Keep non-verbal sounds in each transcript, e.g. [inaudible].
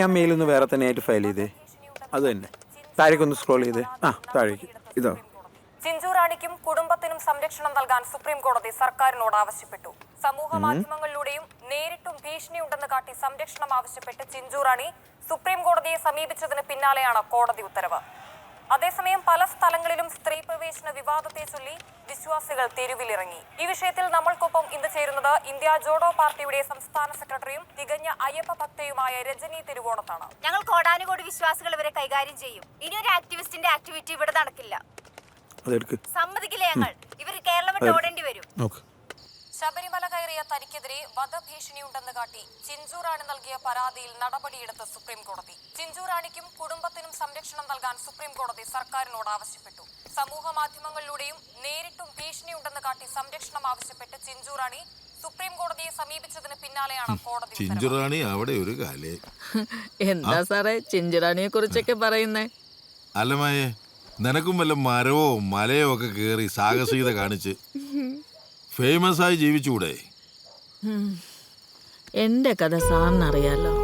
ആ മെയിൽ ഒന്ന് വേറെ തന്നെ ആയിട്ട് ഫയൽ ചെയ്തേ. അത് തന്നെ. താഴേക്കൊന്ന് സ്ക്രോൾ ചെയ്തേ. ആ താഴേക്ക്. ഇതോ. ചിഞ്ചുറാണിക്കും കുടുംബത്തിനും സംരക്ഷണം നൽകാൻ സുപ്രീം കോടതി സർക്കാരിനോട് ആവശ്യപ്പെട്ടു. സമൂഹ മാധ്യമങ്ങളിലൂടെയും നേരിട്ടും ഭീഷണിയുണ്ടെന്ന് കാട്ടി സംരക്ഷണം ആവശ്യപ്പെട്ട് ചിഞ്ചുറാണി സുപ്രീം കോടതിയെ സമീപിച്ചതിന് പിന്നാലെയാണ് കോടതി ഉത്തരവ്. അതേസമയം പല സ്ഥലങ്ങളിലും സ്ത്രീ പ്രവേശന വിവാദത്തെ ചൊല്ലി വിശ്വാസികൾ തെരുവിലിറങ്ങി. ഈ വിഷയത്തിൽ നമ്മൾക്കൊപ്പം ഇന്ന് ചേരുന്നത് ഇന്ത്യ ജോഡോ പാർട്ടിയുടെ സംസ്ഥാന സെക്രട്ടറിയും തികഞ്ഞ അയ്യപ്പ ഭക്തയുമായ രജനി തിരുവോണത്താണ്. ഞങ്ങൾ കോടാനുകോടി വിശ്വാസികൾ ഇവരെ കൈകാര്യം ചെയ്യും. ഇനി ഒരു ആക്ടിവിസ്റ്റിന്റെ ആക്ടിവിറ്റി ഇവിടെ നടക്കില്ല. സമ്മതിക്കില്ല ഞങ്ങൾ. ഇവർ കേരളം വിട്ട് ഓടേണ്ടി വരും. ശബരിമല കയറിയ തനിക്കെതിരെ വധഭീഷണിയുണ്ടെന്ന് കാട്ടി ചിഞ്ചൂറാണി നൽകിയ പരാതിയിൽ നടപടിയെടുത്ത് സുപ്രീംകോടതി ചിഞ്ചൂറാണിക്കും കുടുംബത്തിനും സംരക്ഷണം നൽകാൻ സുപ്രീംകോടതി സർക്കാരിനോട് ആവശ്യപ്പെട്ടു. സമൂഹ മാധ്യമങ്ങളിലൂടെയും നേരിട്ടും ഭീഷണിയുണ്ടെന്ന് കാട്ടി സംരക്ഷണം ആവശ്യപ്പെട്ട് ചിഞ്ചൂറാണി സുപ്രീം കോടതിയെ സമീപിച്ചതിന് പിന്നാലെയാണ് കോടതി. ചിഞ്ചുറാണി അവിടെ ഒരു കാലേ [laughs] എന്താ സാറേ ചിഞ്ചുറാണിയെ കുറിച്ചൊക്കെ പറയുന്നേ? അല്ലമായേ നിനക്കും വല്ല മരവോ മലയോ ഒക്കെ കേറി സാഹസികത കാണിച്ച് ഫേമസ് ആയി ജീവിച്ചുകൂടെ എന്റെ കഥ സാറിനറിയാലോ?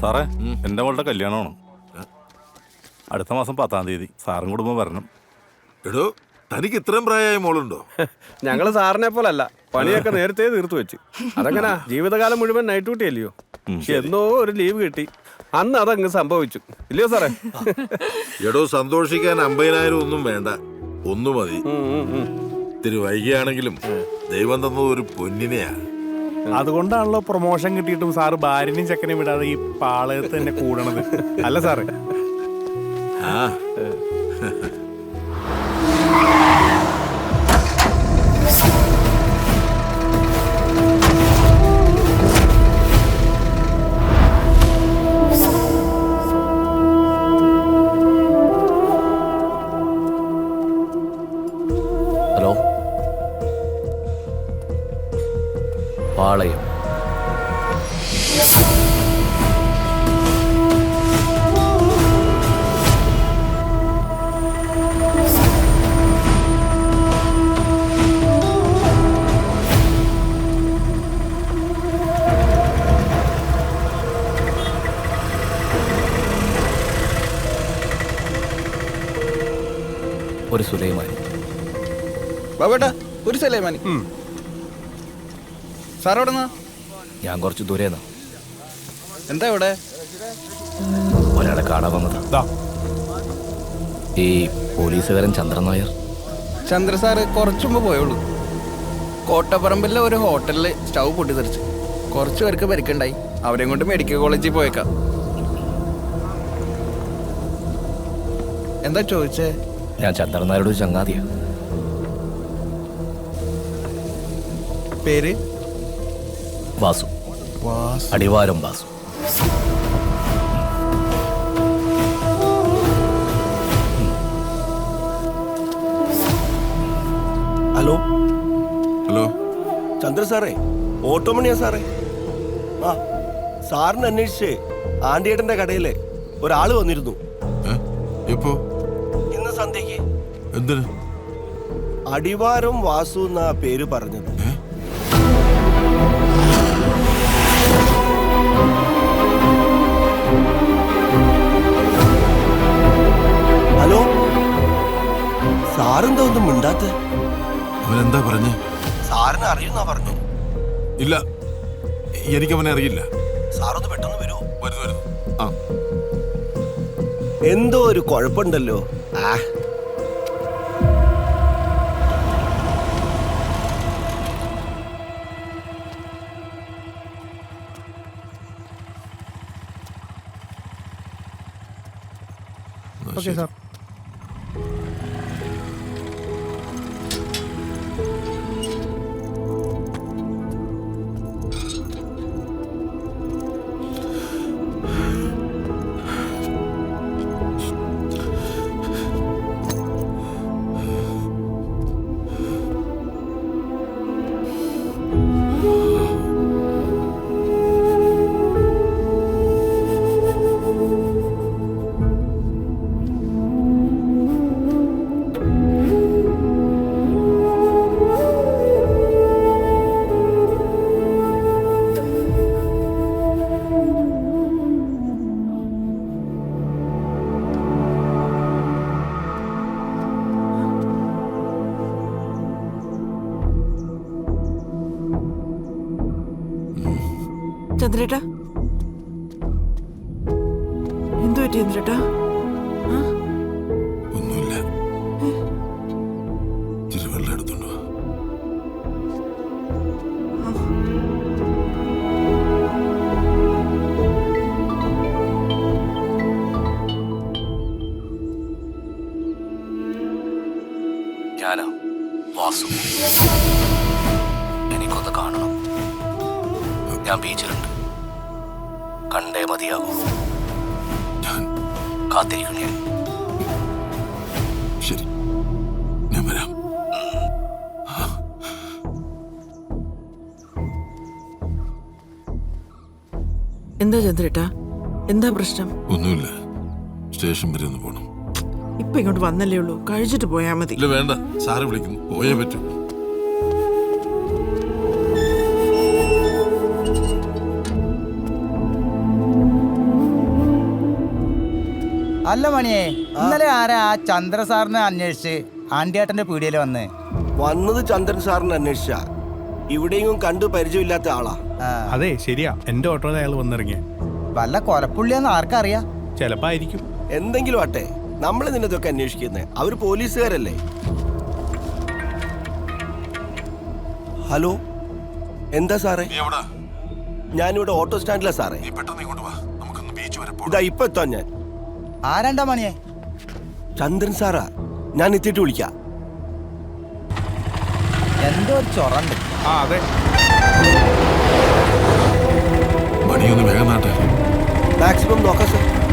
സാറേ എന്റെ മോളുടെ കല്യാണമാണ്? അടുത്ത മാസം പത്താം തീയതി. സാറും കുടുംബം വരണം. എടോ തനിക്ക് ഇത്രയും പ്രായമായ മോളുണ്ടോ? [laughs] ഞങ്ങൾ സാറിനെ പോലല്ല. പണിയൊക്കെ നേരത്തെ തീർത്തു വെച്ച്. അതങ്ങനെ ജീവിതകാലം മുഴുവൻ നൈറ്റ് ഡ്യൂട്ടി അല്ലയോ? എന്നോ ഒരു ലീവ് കിട്ടി. അന്ന് അതങ്ങ് സംഭവിച്ചു. ഇല്ലയോ സാറേ? [laughs] എടോ സന്തോഷിക്കാൻ അമ്പതിനായിരം ഒന്നും വേണ്ട. ഒന്നു മതി. ഇത്തിരി വൈകിയാണെങ്കിലും ദൈവം തന്നത് ഒരു പൊന്നിനെയാണ്. അതുകൊണ്ടാണല്ലോ പ്രൊമോഷൻ കിട്ടിയിട്ടും സാറ് ഭാര്യനെയും ചെക്കനെയും വിടാതെ ഈ പാളയത്ത് തന്നെ കൂടണത്. അല്ല സാറ് ആ ഒരു സുലൈമാനി ബാബേട്ടാ ഒരു സുലൈമാനി സാർ എവിടെ ഞാൻ കുറച്ച് ദൂരെ എന്താ ഇവിടെ? ഒരാളെ കാണാൻ വന്നത്. ഈ പോലീസുകാരൻ ചന്ദ്രൻ നായർ. ചന്ദ്ര സാറ് കുറച്ചു മുമ്പ് പോയുള്ളൂ. കോട്ടപ്പറമ്പിലെ ഒരു ഹോട്ടലിൽ സ്റ്റൗ പൊട്ടിത്തെറിച്ച്. കുറച്ച് പേർക്ക് പരിക്കുണ്ടായി. അവരെയും കൊണ്ട് മെഡിക്കൽ കോളേജിൽ പോയേക്കാം. എന്താ ചോദിച്ചേ? ഞാൻ ചന്ദ്രൻ നായരുടെ ചങ്ങാതിയാ. പേര്? വാസു. അടിവാരം വാസു. ഹലോ? ഹലോ? ചന്ദ്ര സാറേ ഓട്ടോമണിയാ സാറേ. ആ സാറിന് അന്വേഷിച്ച് ആണ്ടിയേട്ടന്റെ കടയിലെ ഒരാൾ വന്നിരുന്നു? എപ്പോ? എന്തിന്? അടിവാരം വാസു എന്നാ പേര് പറഞ്ഞത്? ഹലോ? സാറെന്താ ഒന്നും മിണ്ടാത്ത? അവനെന്താ പറഞ്ഞു? സാറിനെ അറിയുന്നാ പറഞ്ഞു. ഇല്ല. എനിക്കവനെ അറിയില്ല. സാറൊന്ന് പെട്ടെന്ന് വരുമോ വരുന്നു വരുന്നു. ആ. എന്തോ ഒരു കുഴപ്പമുണ്ടല്ലോ. ആ എന്നാ ഓക്കെ ശരി. സാർ ചന്ദ്രേട്ടാ? എന്തു പറ്റി ചന്ദ്രേട്ടാ? ഒന്നുമില്ല. ഇച്ചിരി വെള്ളം എടുത്തോണ്ട് ഞാനാ വാസു. എനിക്കൊന്ന് കാണണം. ഞാൻ ബീച്ചിലുണ്ട്. കണ്ടേ മതിയാകൂ. ഞാൻ കാത്തിരിക്കണേ. ശരി. ഞാൻ വരാം. എന്താ ചന്ദ്രേട്ടാ? എന്താ പ്രശ്നം? ഒന്നുമില്ല. സ്റ്റേഷൻ വരെ ഒന്ന് പോണം. ഇപ്പൊ ഇങ്ങോട്ട് വന്നല്ലേ ഉള്ളൂ. കഴിച്ചിട്ട് പോയാ മതി. ഇല്ല വേണ്ട. സാറ് വിളിക്കുന്നു. പോയേ പറ്റൂ. അല്ല മണിയെ ഇന്നലെ ആരാ ആ ചന്ദ്ര സാറിനെ അന്വേഷിച്ച് ആണ്ടിയേട്ടന്റെ പീടിയയിൽ വന്ന്? വന്നത് ചന്ദ്രൻ സാറിനെ അന്വേഷിച്ച. ഇവിടെയും കണ്ടു പരിചയമില്ലാത്ത ആളാ. അതെ ശരിയാ. എന്റെ ഓട്ടോയിൽ അയാൾ വന്നിറങ്ങിയ. വല്ല കൊലപ്പുള്ളിയാന്ന് ആർക്കറിയാ? ചിലപ്പോ ആയിരിക്കും. എന്തെങ്കിലും ആട്ടെ നമ്മൾ നിന്നതൊക്കെ അന്വേഷിക്കുന്നത് അവർ പോലീസുകാരല്ലേ? ഹലോ എന്താ സാറേ? ഞാനിവിടെ ഓട്ടോ സ്റ്റാൻഡിലാ സാറേ. നീ പെട്ടെന്ന് ഇങ്ങോട്ട് വാ. നമുക്കൊന്ന് ബീച്ച് വരെ ഇതാ ഇപ്പൊ എത്താം ഞാൻ. ആരാണ്ടാ മണിയെ? ചന്ദ്രൻ സാറാ. ഞാൻ എത്തിയിട്ട് വിളിക്കാം. എന്തോ ഒരു ചൊറണ്ട്. ആ അതെ. മണിയൊന്ന് വേഗം നാട്ടെ. മാക്സിമം നോക്കാം സാർ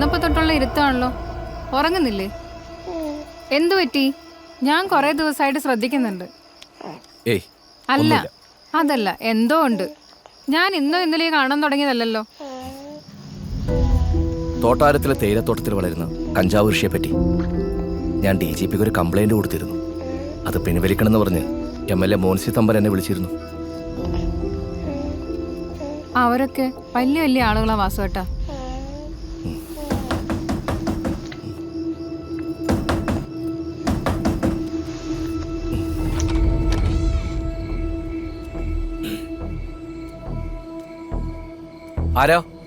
സഖാവേ വന്നപ്പോ തൊട്ടുള്ള ഇരുത്താണല്ലോ. ഉറങ്ങുന്നില്ലേ? എന്തു പറ്റി? ഞാൻ കുറെ ദിവസമായിട്ട് ശ്രദ്ധിക്കുന്നുണ്ട്. ഏയ് അല്ല അതല്ല എന്തോ ഉണ്ട്. ഞാൻ ഇന്നോ ഇന്നലെ കാണാൻ തുടങ്ങിയതല്ലോ തോട്ടാരത്തിലെ തേയിലത്തോട്ടത്തിൽ വളരുന്ന കഞ്ചാവ് ഋഷിയെ പറ്റി ഞാൻ ഡി ജി പിക്ക് ഒരു കംപ്ലൈന്റ് കൊടുത്തിരുന്നു. അത് പിൻവലിക്കണമെന്ന് പറഞ്ഞ് M L A Monsy Thampan എന്നെ വിളിച്ചിരുന്നു. അവരൊക്കെ വലിയ വലിയ ആളുകളാ വാസുവേട്ടാ. ആരാ ചന്ദ്രൻ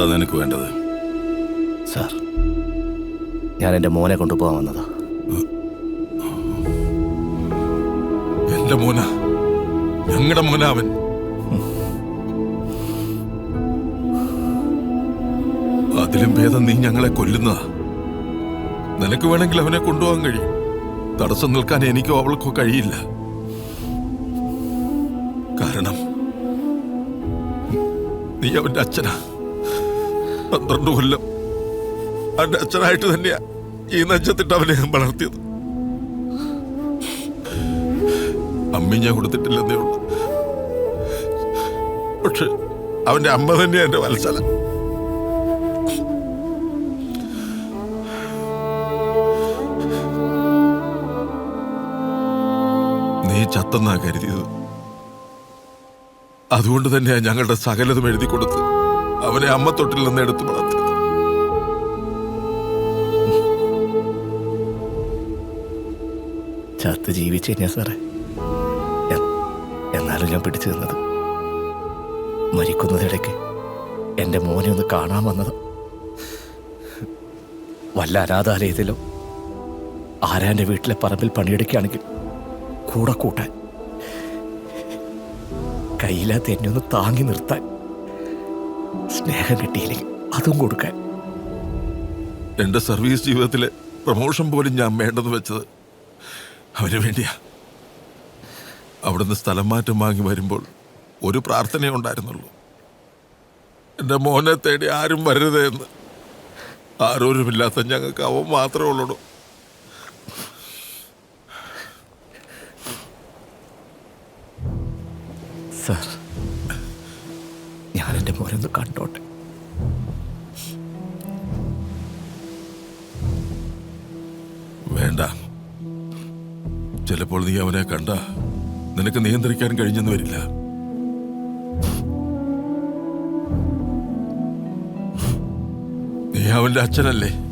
എന്താ നിനക്ക് വേണ്ടത്? സാർ ഞാൻ എന്റെ മോനെ കൊണ്ടുപോകാൻ വന്നതാ. എന്റെ മോന ഞങ്ങളുടെ മോന അവൻ അതിലും ഭേദം നീ ഞങ്ങളെ കൊല്ലുന്നതാ. നിനക്ക് വേണമെങ്കിൽ അവനെ കൊണ്ടുപോകാൻ കഴിയും. തടസ്സം നിൽക്കാൻ എനിക്കോ അവൾക്കോ കഴിയില്ല. കാരണം നീ അവന്റെ അച്ഛനാ. പന്ത്രണ്ട് കൊല്ലം അവന്റെ അച്ഛനായിട്ട് തന്നെയാ ഈ നെഞ്ചത്തിട്ട് അവനെ വളർത്തിയത്. അമ്മി ഞാൻ കൊടുത്തിട്ടില്ലെന്നേ ഉള്ളൂ. പക്ഷെ അവന്റെ അമ്മ തന്നെയാ എന്റെ വത്സല നീ ചത്തന്നാ കരുതിയത്. അതുകൊണ്ട് തന്നെയാ ഞങ്ങളുടെ സകലതും എഴുതി കൊടുത്ത് അവനെ അമ്മ തൊട്ടിൽ നിന്ന് എടുത്തു വളർത്തി ചത്ത് ജീവിച്ചു കഴിഞ്ഞാ സാറേ. എന്നാലും ഞാൻ പിടിച്ചു നിന്നത്. മരിക്കുന്നതിടയ്ക്ക് എന്റെ മോനെ ഒന്ന് കാണാൻ വന്നത് വല്ല അനാഥാലയത്തിലോ ആരാന്റെ വീട്ടിലെ പറമ്പിൽ പണിയെടുക്കുകയാണെങ്കിൽ കൂടെ കൂട്ടാൻ. കയ്യിലാത്ത എന്നെ ഒന്ന് താങ്ങി നിർത്താൻ. സ്നേഹം കിട്ടിയില്ലെങ്കിൽ അതും കൊടുക്കാൻ. എന്റെ സർവീസ് ജീവിതത്തിലെ പ്രമോഷൻ പോലും ഞാൻ വേണ്ടെന്ന് വെച്ചത് അവന് വേണ്ടിയാ. അവിടുന്ന് സ്ഥലം മാറ്റം വാങ്ങി വരുമ്പോൾ ഒരു പ്രാർത്ഥനയേ ഉണ്ടായിരുന്നുള്ളൂ. എന്റെ മോനെ തേടി ആരും വരരുതേ എന്ന്. ആരോരുമില്ലാത്ത ഞങ്ങൾക്ക് അവൻ മാത്രമേ ഉള്ളൂ. സാർ എന്റെ മോനെ ഒന്ന് കണ്ടോട്ടെ. വേണ്ട. ചിലപ്പോൾ നീ അവനെ കണ്ട നിനക്ക് നിയന്ത്രിക്കാൻ കഴിഞ്ഞെന്ന് വരില്ല. നീ അവന്റെ അച്ഛനല്ലേ?